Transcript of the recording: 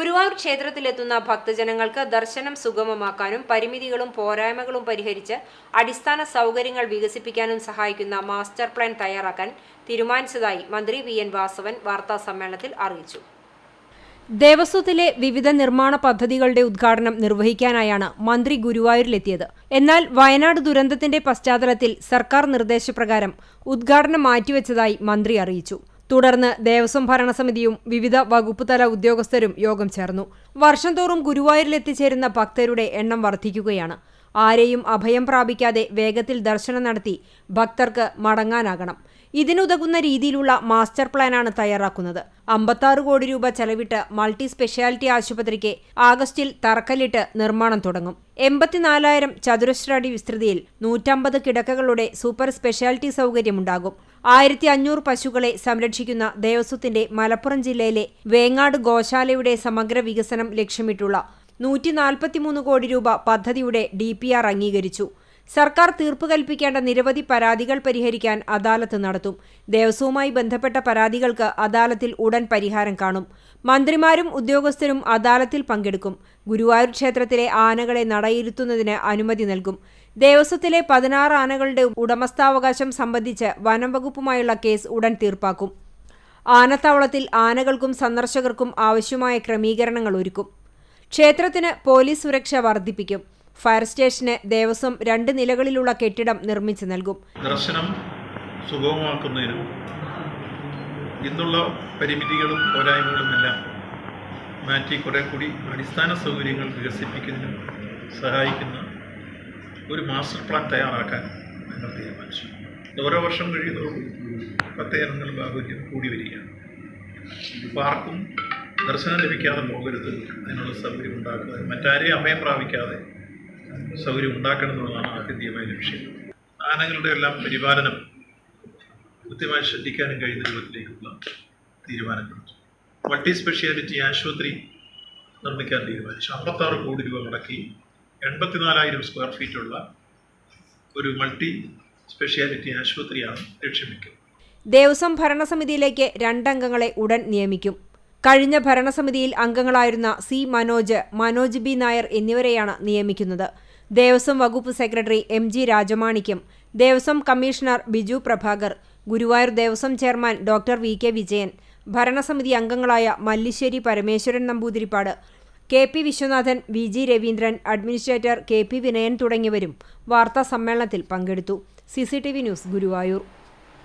ഗുരുവായൂർ ക്ഷേത്രത്തിലെത്തുന്ന ഭക്തജനങ്ങൾക്ക് ദർശനം സുഗമമാക്കാനും പരിമിതികളും പോരായ്മകളും പരിഹരിച്ച് അടിസ്ഥാന സൗകര്യങ്ങൾ വികസിപ്പിക്കാനും സഹായിക്കുന്ന മാസ്റ്റർ പ്ലാൻ തയ്യാറാക്കാൻ തീരുമാനിച്ചതായി മന്ത്രി വി എൻ വാസവൻ വാർത്താസമ്മേളനത്തിൽ അറിയിച്ചു. ദേവസ്വത്തിലെ വിവിധ നിർമ്മാണ പദ്ധതികളുടെ ഉദ്ഘാടനം നിർവഹിക്കാനായാണ് മന്ത്രി ഗുരുവായൂരിലെത്തിയത്. എന്നാൽ വയനാട് ദുരന്തത്തിന്റെ പശ്ചാത്തലത്തിൽ സർക്കാർ നിർദ്ദേശപ്രകാരം ഉദ്ഘാടനം മാറ്റിവെച്ചതായി മന്ത്രി അറിയിച്ചു. തുടർന്ന് ദേവസ്വം ഭരണസമിതിയും വിവിധ വകുപ്പ് തല ഉദ്യോഗസ്ഥരും യോഗം ചേർന്നു. വർഷം തോറും ഗുരുവായൂരിലെത്തിച്ചേരുന്ന ഭക്തരുടെ എണ്ണം വർദ്ധിക്കുകയാണ് ആരെയും അഭയം പ്രാപിക്കാതെ വേഗത്തിൽ ദർശനം നടത്തി ഭക്തർക്ക് മടങ്ങാനാകണം. ഇതിനുതകുന്ന രീതിയിലുള്ള മാസ്റ്റർ പ്ലാനാണ് തയ്യാറാക്കുന്നത്. അമ്പത്താറ് കോടി രൂപ ചെലവിട്ട് മൾട്ടി സ്പെഷ്യാലിറ്റി ആശുപത്രിക്ക് ആഗസ്റ്റിൽ തറക്കല്ലിട്ട് നിർമ്മാണം തുടങ്ങും. എൺപത്തിനാലായിരം ചതുരശ്ര അടി വിസ്തൃതിയിൽ നൂറ്റമ്പത് കിടക്കകളുടെ സൂപ്പർ സ്പെഷ്യാലിറ്റി സൗകര്യമുണ്ടാകും. ആയിരത്തി അഞ്ഞൂറ് പശുക്കളെ സംരക്ഷിക്കുന്ന ദേവസ്വത്തിന്റെ മലപ്പുറം ജില്ലയിലെ വേങ്ങാട് ഗോശാലയുടെ സമഗ്ര വികസനം ലക്ഷ്യമിട്ടുള്ള നൂറ്റി നാൽപ്പത്തിമൂന്ന് കോടി രൂപ പദ്ധതിയുടെ ഡി പി ആർ അംഗീകരിച്ചു. സർക്കാർ തീർപ്പ് കൽപ്പിക്കേണ്ട നിരവധി പരാതികൾ പരിഹരിക്കാൻ അദാലത്ത് നടത്തും. ദേവസ്വവുമായി ബന്ധപ്പെട്ട പരാതികൾക്ക് അദാലത്തിൽ ഉടൻ പരിഹാരം കാണും. മന്ത്രിമാരും ഉദ്യോഗസ്ഥരും അദാലത്തിൽ പങ്കെടുക്കും. ഗുരുവായൂർ ക്ഷേത്രത്തിലെ ആനകളെ നടയിരുത്തുന്നതിന് അനുമതി നൽകും. ദേവസ്വത്തിലെ പതിനാറ് ആനകളുടെ ഉടമസ്ഥാവകാശം സംബന്ധിച്ച് വനം വകുപ്പുമായുള്ള കേസ് ഉടൻ തീർപ്പാക്കും. ആനത്താവളത്തിൽ ആനകൾക്കും സന്ദർശകർക്കും ആവശ്യമായ ക്രമീകരണങ്ങൾ ഒരുക്കും. ക്ഷേത്രത്തിന് പോലീസ് സുരക്ഷ വർദ്ധിപ്പിക്കും. ഫയർ സ്റ്റേഷന് ദേവസ്വം രണ്ട് നിലകളിലുള്ള കെട്ടിടം നിർമ്മിച്ചു നൽകും. ദർശനം സുഗമമാക്കുന്നതിനും ഇന്നുള്ള പരിമിതികളും പോരായ്മകളുമെല്ലാം മാറ്റി കുറെ കൂടി അടിസ്ഥാന സൗകര്യങ്ങൾ വികസിപ്പിക്കുന്നതിനും സഹായിക്കുന്ന ഒരു മാസ്റ്റർ പ്ലാൻ തയ്യാറാക്കാൻ ഞങ്ങൾ തീരുമാനിച്ചു. ഓരോ വർഷം കഴിയുന്നതോടും പ്രത്യേകങ്ങൾ ബാഹുല്യം കൂടി വരികയാണ്. പാർക്കും ദർശനം ലഭിക്കാതെ പോകരുത്. അതിനുള്ള സൗകര്യം ഉണ്ടാക്കുക. മറ്റാരെയും അഭയം പ്രാപിക്കാതെ സൗകര്യം ഉണ്ടാക്കണം എന്നുള്ളതാണ് ആത്യന്തികമായ ലക്ഷ്യം ആനകളുടെ എല്ലാം പരിപാലനം കൃത്യമായി ശ്രദ്ധിക്കാനും കഴിയുന്ന രൂപത്തിലേക്കുള്ള തീരുമാനങ്ങൾ മൾട്ടി സ്പെഷ്യാലിറ്റി ആശുപത്രി നിർമ്മിക്കാൻ തീരുമാനിച്ചു. അമ്പത്താറ് കോടി രൂപ മുടക്കി എൺപത്തിനാലായിരം സ്ക്വയർ ഫീറ്റുള്ള ഒരു മൾട്ടി സ്പെഷ്യാലിറ്റി ആശുപത്രിയാണ് ലക്ഷ്യം വയ്ക്കുന്നത് ദേവസ്വം ഭരണസമിതിയിലേക്ക് രണ്ടംഗങ്ങളെ ഉടൻ നിയമിക്കും. കഴിഞ്ഞ ഭരണസമിതിയിൽ അംഗങ്ങളായിരുന്ന സി മനോജ് മനോജ് ബി നായർ എന്നിവരെയാണ് നിയമിക്കുന്നത്. ദേവസ്വം വകുപ്പ് secretary M G Rajamanickam Devaswom commissioner Biju Prabhakar Guruvayur Devaswom chairman doctor V K Vijayan ഭരണസമിതി അംഗങ്ങളായ Mallissery Parameswaran Namboothiripad K P Viswanathan V G Raveendran administrator K P Vinayan തുടങ്ങിയവരും വാർത്താ സമ്മേളനത്തിൽ പങ്കെടുത്തു. C news Guruvayur.